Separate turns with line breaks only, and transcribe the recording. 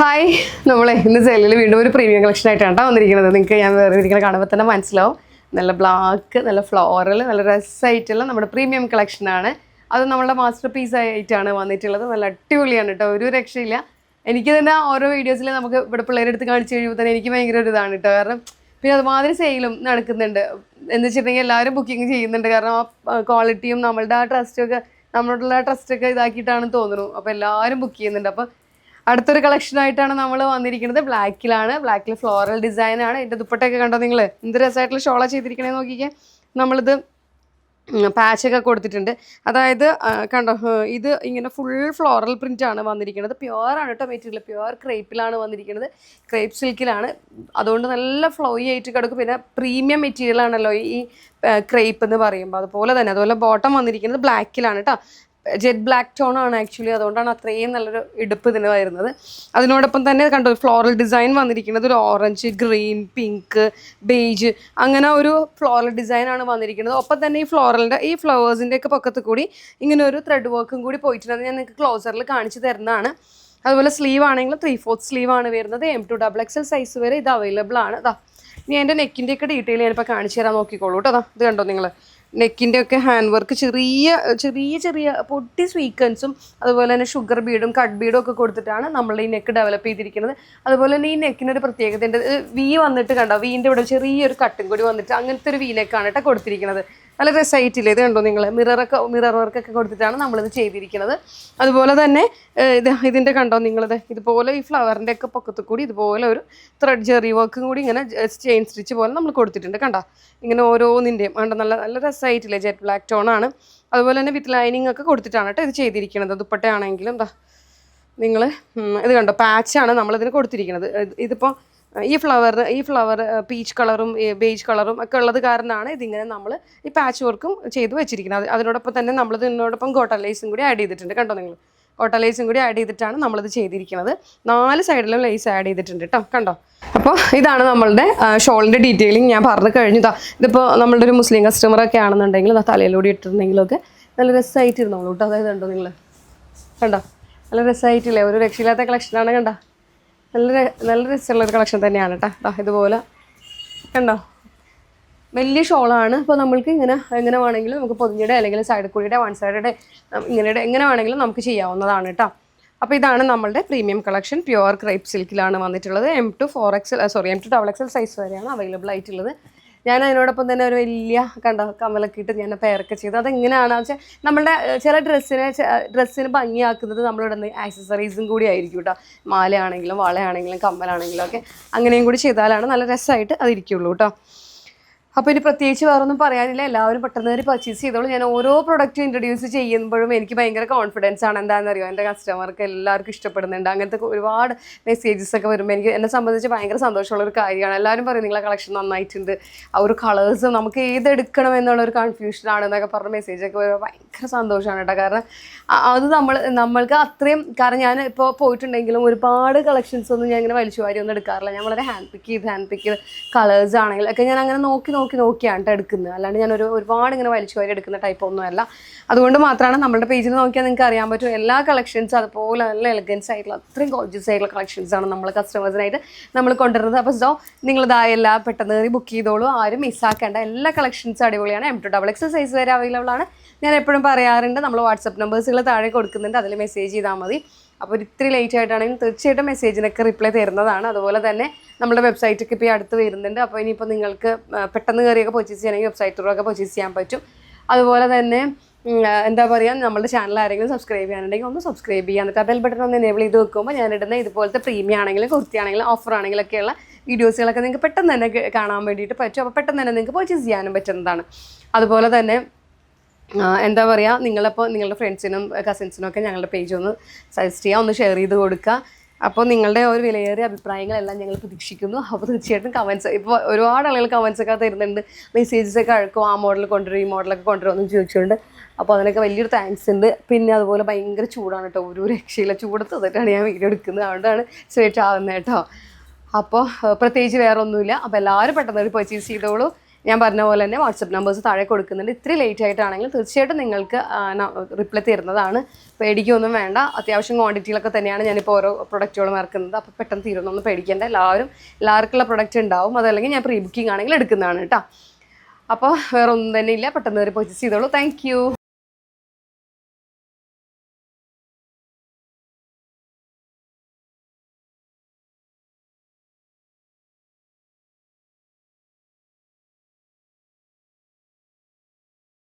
Hi നമ്മളെ ഇന്ന് സെല്ലിൽ വീണ്ടും ഒരു പ്രീമിയം കളക്ഷൻ ആയിട്ടാണ് വന്നിരിക്കുന്നത്. നിങ്ങൾക്ക് ഞാൻ വേറെ ഇരിക്കുന്ന കാണുമ്പോൾ തന്നെ മനസ്സിലാവും. നല്ല ബ്ലാക്ക് നല്ല ഫ്ലോറൽ നല്ല രസമായിട്ടുള്ള നമ്മുടെ പ്രീമിയം കളക്ഷനാണ് അത് നമ്മുടെ മാസ്റ്റർ പീസ് ആയിട്ടാണ് വന്നിട്ടുള്ളത്. നല്ല അടിപൊളിയാണ് കേട്ടോ ഒരു രക്ഷയില്ല. എനിക്ക് തന്നെ ഓരോ വീഡിയോസിൽ നമുക്ക് ഇവിടെ പിള്ളേരെ അടുത്ത് കാണിച്ചു കഴിയുമ്പോൾ തന്നെ എനിക്ക് ഭയങ്കര ഒരു ഇതാണ് കേട്ടോ കാരണം പിന്നെ അതുമാതിരി സെയിലും നടക്കുന്നുണ്ട്. എന്ന് വെച്ചിട്ടുണ്ടെങ്കിൽ എല്ലാവരും ബുക്കിംഗ് ചെയ്യുന്നുണ്ട്. കാരണം ആ ക്വാളിറ്റിയും നമ്മളുടെ ആ ട്രസ്റ്റും ഒക്കെ നമ്മളോടുള്ള ട്രസ്റ്റ് ഒക്കെ ഇതാക്കിയിട്ടാണെന്ന് തോന്നുന്നു. അപ്പോൾ എല്ലാവരും ബുക്ക് ചെയ്യുന്നുണ്ട്. അപ്പോൾ അടുത്തൊരു കളക്ഷൻ ആയിട്ടാണ് നമ്മൾ വന്നിരിക്കുന്നത്. ബ്ലാക്കിലാണ് ബ്ലാക്കിൽ ഫ്ലോറൽ ഡിസൈൻ ആണ്. എന്റെ ദുപ്പട്ടയൊക്കെ കണ്ടോ നിങ്ങൾ എന്ത് രസമായിട്ടുള്ള ഷോള ചെയ്തിരിക്കണേ നോക്കിക്കേ. നമ്മളിത് പാച്ചൊക്കെ കൊടുത്തിട്ടുണ്ട്. അതായത് കണ്ടോ ഇത് ഇങ്ങനെ ഫുൾ ഫ്ലോറൽ പ്രിന്റ് ആണ് വന്നിരിക്കുന്നത്. പ്യുവർ ആണ് കേട്ടോ മെറ്റീരിയൽ പ്യുവർ ക്രേപ്പിലാണ് വന്നിരിക്കുന്നത്. ക്രേപ്പ് സിൽക്കിലാണ് അതുകൊണ്ട് നല്ല ഫ്ലോയി ആയിട്ട് കിടക്കും. പിന്നെ പ്രീമിയം മെറ്റീരിയൽ ആണല്ലോ ഈ ക്രേപ്പ് എന്ന് പറയുമ്പോൾ അതുപോലെ തന്നെ. അതുപോലെ ബോട്ടം വന്നിരിക്കുന്നത് ബ്ലാക്കിലാണ് കേട്ടോ ജെറ്റ് ബ്ലാക്ക് ടോൺ ആണ് ആക്ച്വലി അതുകൊണ്ടാണ് അത്രയും നല്ലൊരു ഇടുപ്പ് ഇതിന് വരുന്നത്. അതിനോടൊപ്പം തന്നെ കണ്ടോ ഫ്ലോറൽ ഡിസൈൻ വന്നിരിക്കുന്നത് ഒരു ഓറഞ്ച് ഗ്രീൻ പിങ്ക് ബേജ് അങ്ങനെ ഒരു ഫ്ലോറൽ ഡിസൈൻ ആണ് വന്നിരിക്കുന്നത്. ഒപ്പം തന്നെ ഈ ഫ്ലോറലിന്റെ ഈ ഫ്ലവേഴ്സിന്റെ ഒക്കെ പക്കത്ത് കൂടി ഇങ്ങനെ ഒരു ത്രെഡ് വർക്കും കൂടി പോയിട്ടുണ്ട്. ഞാൻ നിങ്ങൾക്ക് ക്ലോസറിൽ കാണിച്ചു തരുന്നതാണ്. അതുപോലെ സ്ലീവ് ആണെങ്കിൽ ത്രീ ഫോർത്ത് സ്ലീവ് ആണ് വരുന്നത്. M to double XL size size വരെ ഇത് അവൈലബിൾ ആണ്. ഇതാ ഇനി എന്റെ നെക്കിന്റെ ഒക്കെ ഡീറ്റെയിൽ ഞാനിപ്പോൾ കാണിച്ചു തരാൻ നോക്കിക്കോളൂ കേട്ടോ. ഇത് കണ്ടോ നിങ്ങൾ നെക്കിന്റെ ഒക്കെ ഹാൻഡ് വർക്ക് ചെറിയ ചെറിയ ചെറിയ പൊട്ടി സ്വീക്കൻസും അതുപോലെ തന്നെ ഷുഗർ ബീഡും കട്ട് ബീഡും ഒക്കെ കൊടുത്തിട്ടാണ് നമ്മൾ ഈ നെക്ക് ഡെവലപ്പ് ചെയ്തിരിക്കുന്നത്. അതുപോലെ തന്നെ ഈ നെക്കിനൊരു പ്രത്യേകത ഉണ്ട് വി വന്നിട്ട് കണ്ടോ? വീന്റെ ഇവിടെ ചെറിയൊരു കട്ടും കൂടി വന്നിട്ട് അങ്ങനത്തെ ഒരു വി നെക്കാണ് കേട്ടോ കൊടുത്തിരിക്കുന്നത്. നല്ല രസമായിട്ടില്ലേ? ഇത് കണ്ടോ നിങ്ങൾ മിററൊക്കെ മിറർ വർക്കൊക്കെ കൊടുത്തിട്ടാണ് നമ്മളിത് ചെയ്തിരിക്കുന്നത്. അതുപോലെ തന്നെ ഇത് ഇതിന്റെ കണ്ടോ നിങ്ങളിത് ഇതുപോലെ ഈ ഫ്ലവറിന്റെ ഒക്കെ പൊക്കത്ത് കൂടി ഇതുപോലെ ഒരു ത്രെഡ് ജെറി വർക്കും കൂടി ഇങ്ങനെ ചെയിൻ സ്റ്റിച്ച് പോലെ നമ്മൾ കൊടുത്തിട്ടുണ്ട് കണ്ടോ? ഇങ്ങനെ ഓരോന്നിന്റെയും കണ്ടോ? നല്ല നല്ല രസമായിട്ടില്ലേ? ജെറ്റ് ബ്ലാക്ക് ടോൺ ആണ്. അതുപോലെ തന്നെ വിത്ത് ലൈനിങ് ഒക്കെ കൊടുത്തിട്ടാണ് കേട്ടോ ഇത് ചെയ്തിരിക്കുന്നത്. ദുപ്പട്ടയാണെങ്കിലും എന്താ നിങ്ങൾ ഇത് കണ്ടോ? പാച്ചാണ് നമ്മളിതിന് കൊടുത്തിരിക്കുന്നത്. ഇത് ഇതിപ്പോൾ ഈ ഫ്ലവർ ഈ ഫ്ലവർ പീച്ച് കളറും ബേജ് കളറും ഒക്കെ ഉള്ളത് കാരണമാണ് ഇതിങ്ങനെ നമ്മൾ ഈ പാച്ച് വർക്കും ചെയ്തു വെച്ചിരിക്കുന്നത്. അതിനോടൊപ്പം തന്നെ നമ്മൾ ഇതിനോടൊപ്പം ഗോട്ട കൂടി ആഡ് ചെയ്തിട്ടുണ്ട്. കണ്ടോ നിങ്ങൾ കോട്ട ലേസും കൂടി ആഡ് ചെയ്തിട്ടാണ് നമ്മളിത് ചെയ്തിരിക്കുന്നത്. നാല് സൈഡിലും ലേസ് ആഡ് ചെയ്തിട്ടുണ്ട് കേട്ടോ കണ്ടോ? അപ്പോൾ ഇതാണ് നമ്മളുടെ ഷോളിന്റെ ഡീറ്റെയിലിംഗ് ഞാൻ പറഞ്ഞു കഴിഞ്ഞു. ദാ ഇതിപ്പോൾ നമ്മളുടെ ഒരു മുസ്ലിം കസ്റ്റമർ ഒക്കെ ആണെന്നുണ്ടെങ്കിൽ തലയിലൂടെ ഇട്ടിട്ടുണ്ടെങ്കിലൊക്കെ നല്ല രസമായിട്ടിരുന്നോളൂ കേട്ടോ അതായത് കണ്ടോ നിങ്ങൾ കണ്ടോ? നല്ല രസമായിട്ടില്ലേ ഒരു രക്ഷയില്ലാത്ത കളക്ഷനാണ് കണ്ടോ? നല്ല നല്ല രസമുള്ള ഒരു കളക്ഷൻ തന്നെയാണ് കേട്ടോ ഇതുപോലെ. കണ്ടോ? വലിയ ഷോളാണ്. അപ്പോൾ നമ്മൾക്ക് ഇങ്ങനെ എങ്ങനെ വേണമെങ്കിലും നമുക്ക് പൊതിഞ്ഞിടെ അല്ലെങ്കിൽ സൈഡ് കൂടിയുടെ വൺ സൈഡയുടെ ഇങ്ങനെ എങ്ങനെ വേണമെങ്കിലും നമുക്ക് ചെയ്യാവുന്നതാണ് കേട്ടോ അപ്പോൾ ഇതാണ് നമ്മളുടെ പ്രീമിയം കളക്ഷൻ പ്യുവർ ക്രൈപ്പ് സിൽക്കിലാണ് വന്നിട്ടുള്ളത്. M to four XL sorry M to double XL size വരെയാണ് അവൈലബിൾ ആയിട്ടുള്ളത്. ഞാൻ അതിനോടൊപ്പം തന്നെ ഒരു വലിയ കണ്ട കമലൊക്കെ ഞാൻ പെയറൊക്കെ ചെയ്തു. അതെങ്ങനെയാണ്? വെച്ചാൽ നമ്മളുടെ ചില ഡ്രസ്സിനെ ഡ്രസ്സിന് ഭംഗിയാക്കുന്നത് നമ്മളിടുന്ന ആക്സസറീസും കൂടി ആയിരിക്കും കേട്ടോ. മാലയാണെങ്കിലും വളയാണെങ്കിലും കമ്മലാണെങ്കിലും ഒക്കെ അങ്ങനെയും കൂടി ചെയ്താലാണ് നല്ല രസമായിട്ട് അതിരിക്കുള്ളൂ കേട്ടോ. അപ്പോൾ ഇനി പ്രത്യേകിച്ച് വേറൊന്നും പറയാനില്ല. എല്ലാവരും പെട്ടെന്ന് കയറി പർച്ചേസ് ചെയ്തോളൂ. ഞാൻ ഓരോ പ്രൊഡക്റ്റ് ഇൻട്രൊഡ്യൂസ് ചെയ്യുമ്പോഴും എനിക്ക് ഭയങ്കര കോൺഫിഡൻസ് ആണ്. എന്താണെന്ന് അറിയോ എന്റെ കസ്റ്റമർക്ക് എല്ലാവർക്കും ഇഷ്ടപ്പെടുന്നുണ്ട്. അങ്ങനത്തെ ഒരുപാട് മെസ്സേജസ് ഒക്കെ വരുമ്പോൾ എനിക്ക് എന്നെ സംബന്ധിച്ച് ഭയങ്കര സന്തോഷമുള്ള ഒരു കാര്യമാണ്. എല്ലാവരും പറയും നിങ്ങളെ കളക്ഷൻ നന്നായിട്ടുണ്ട്. ആ ഒരു കളേഴ്സ് നമുക്ക് ഏതെടുക്കണം എന്നുള്ള ഒരു കൺഫ്യൂഷനാണ് എന്നൊക്കെ പറഞ്ഞ മെസ്സേജൊക്കെ വരുമ്പോൾ ഭയങ്കര സന്തോഷമാണ് കേട്ടോ. കാരണം അത് നമ്മൾ നമ്മൾക്ക് അത്രയും കാരണം ഞാൻ ഇപ്പോൾ പോയിട്ടുണ്ടെങ്കിലും ഒരുപാട് കളക്ഷൻസ് ഒന്നും ഞാൻ ഇങ്ങനെ വലിച്ചു വാരി ഒന്നും എടുക്കാറില്ല. ഞാൻ വളരെ ഹാൻഡ് പിക്ക് ചെയ്ത് ഹാൻഡ് പിക്ക് ചെയ്ത് കളേഴ്സ് ആണെങ്കിലും ഒക്കെ ഞാൻ അങ്ങനെ നോക്കി നോക്കി നോക്കിയാണ് കേട്ടോ എടുക്കുന്നത്. അല്ലാണ്ട് ഞാൻ ഒരു ഒരുപാട് ഇങ്ങനെ വലിച്ചു വാരി എടുക്കുന്ന ടൈപ്പ് ഒന്നുമല്ല അതുകൊണ്ട് മാത്രമാണ് നമ്മുടെ പേജിൽ നോക്കിയാൽ നിങ്ങൾക്ക് അറിയാൻ പറ്റും. എല്ലാ കളക്ഷൻസും അതുപോലെ നല്ല എലഗൻസ് ആയിട്ടുള്ള അത്രയും ഗോർജസ് ആയിട്ടുള്ള കളക്ഷൻസ് ആണ് നമ്മൾ കസ്റ്റമേഴ്സിനായിട്ട് നമ്മൾ കൊണ്ടുവരുന്നത്. അപ്പോൾ സോ നിങ്ങൾ ഇതായല്ല പെട്ടെന്ന് കയറി ബുക്ക് ചെയ്തോളൂ. ആരും മിസ്സാക്കേണ്ട എല്ലാ കളക്ഷൻസും അടിപൊളിയാണ്. M to double X size വരെ അവൈലബിൾ ആണ്. ഞാൻ എപ്പോഴും പറയാറുണ്ട് നമ്മൾ വാട്സപ്പ് നമ്പേഴ്സുകൾ താഴെ കൊടുക്കുന്നുണ്ട്. അതിൽ മെസ്സേജ് ചെയ്താൽ മതി. അപ്പോൾ ഇത്തിരി ലേറ്റ് ആയിട്ടാണെങ്കിൽ തീർച്ചയായിട്ടും മെസ്സേജിനൊക്കെ റിപ്ലൈ തരുന്നതാണ്. അതുപോലെ തന്നെ നമ്മുടെ വെബ്സൈറ്റൊക്കെ ഇപ്പോൾ അടുത്ത് വരുന്നുണ്ട്. അപ്പോൾ ഇനിയിപ്പോൾ നിങ്ങൾക്ക് പെട്ടെന്ന് കയറിയൊക്കെ പർച്ചേസ് ചെയ്യണമെങ്കിൽ വെബ്സൈറ്റിലൂടെ പർച്ചേസ് ചെയ്യാൻ പറ്റും. അതുപോലെ തന്നെ എന്താ പറയുക നമ്മുടെ ചാനൽ ആരെങ്കിലും സബ്സ്ക്രൈബ് ചെയ്യാനുണ്ടെങ്കിൽ ഒന്ന് സബ്സ്ക്രൈബ് ചെയ്യാൻ എന്നിട്ട് ബെൽ ബട്ടൺ ഒന്ന് എനേബിൾ ചെയ്ത് വെക്കുമ്പോൾ ഞാൻ ഇടുന്ന ഇതുപോലത്തെ പ്രീമിയം ആണെങ്കിലും കുർത്തി ആണെങ്കിലും ഓഫർ ആണെങ്കിലും ഒക്കെയുള്ള വീഡിയോസുകളൊക്കെ നിങ്ങൾക്ക് പെട്ടെന്ന് തന്നെ കാണാൻ വേണ്ടിയിട്ട് പറ്റും. അപ്പോൾ പെട്ടെന്ന് തന്നെ നിങ്ങൾക്ക് പർച്ചേസ് ചെയ്യാനും പറ്റുന്നതാണ്. അതുപോലെ തന്നെ എന്താ പറയുക നിങ്ങളിപ്പോൾ നിങ്ങളുടെ ഫ്രണ്ട്സിനും കസിൻസിനും ഒക്കെ ഞങ്ങളുടെ പേജ് ഒന്ന് സജസ്റ്റ് ചെയ്യുക ഒന്ന് ഷെയർ ചെയ്ത് കൊടുക്കുക. അപ്പോൾ നിങ്ങളുടെ ഒരു വിലയേറിയ അഭിപ്രായങ്ങളെല്ലാം ഞങ്ങൾ പ്രതീക്ഷിക്കുന്നു. അപ്പോൾ തീർച്ചയായിട്ടും കമൻസ് ഇപ്പോൾ ഒരുപാട് ആളുകൾ കമൻസ് ഒക്കെ തരുന്നുണ്ട്. മെസ്സേജസ് ഒക്കെ അഴക്കും ആ മോഡൽ കൊണ്ടുവരും ഈ മോഡലൊക്കെ കൊണ്ടുവരുമെന്ന് ചോദിച്ചുകൊണ്ട്. അപ്പോൾ അതിനൊക്കെ വലിയൊരു താങ്ക്സ് ഉണ്ട്. പിന്നെ അതുപോലെ ഭയങ്കര ചൂടാണ് കേട്ടോ. ഒരു രക്ഷയില്ല. ചൂടത്ത് തന്നിട്ടാണ് ഞാൻ വീഡിയോ എടുക്കുന്നത്. അതുകൊണ്ടാണ് സ്വേറ്റ് ആവുന്നത് കേട്ടോ. അപ്പോൾ പ്രത്യേകിച്ച് വേറെ ഒന്നുമില്ല അപ്പോൾ എല്ലാവരും പെട്ടെന്ന് ഒരു പർച്ചേസ് ചെയ്തോളൂ. ഞാൻ പറഞ്ഞ പോലെ തന്നെ വാട്സപ്പ് നമ്പേഴ്സ് താഴെ കൊടുക്കുന്നുണ്ട്. ഇത്തിരി ലേറ്റ് ആയിട്ടാണെങ്കിലും തീർച്ചയായിട്ടും നിങ്ങൾക്ക് റിപ്ലൈ തരുന്നതാണ്. പേടിക്കൊന്നും വേണ്ട. അത്യാവശ്യം ക്വാണ്ടിറ്റിയിലൊക്കെ തന്നെയാണ് ഞാനിപ്പോൾ ഓരോ പ്രൊഡക്റ്റുകളും ഇറക്കുന്നത്. അപ്പോൾ പെട്ടെന്ന് തീരുന്നൊന്നും പേടിക്കേണ്ട. എല്ലാവരും എല്ലാവർക്കുള്ള പ്രൊഡക്റ്റ് ഉണ്ടാവും. അതല്ലെങ്കിൽ ഞാൻ പ്രീ ബുക്കിംഗ് ആണെങ്കിൽ എടുക്കുന്നതാണ് കേട്ടോ. അപ്പോൾ വേറെ ഒന്നും തന്നെ ഇല്ല. പെട്ടെന്ന് കയറി പർച്ചേസ് ചെയ്തോളൂ. താങ്ക്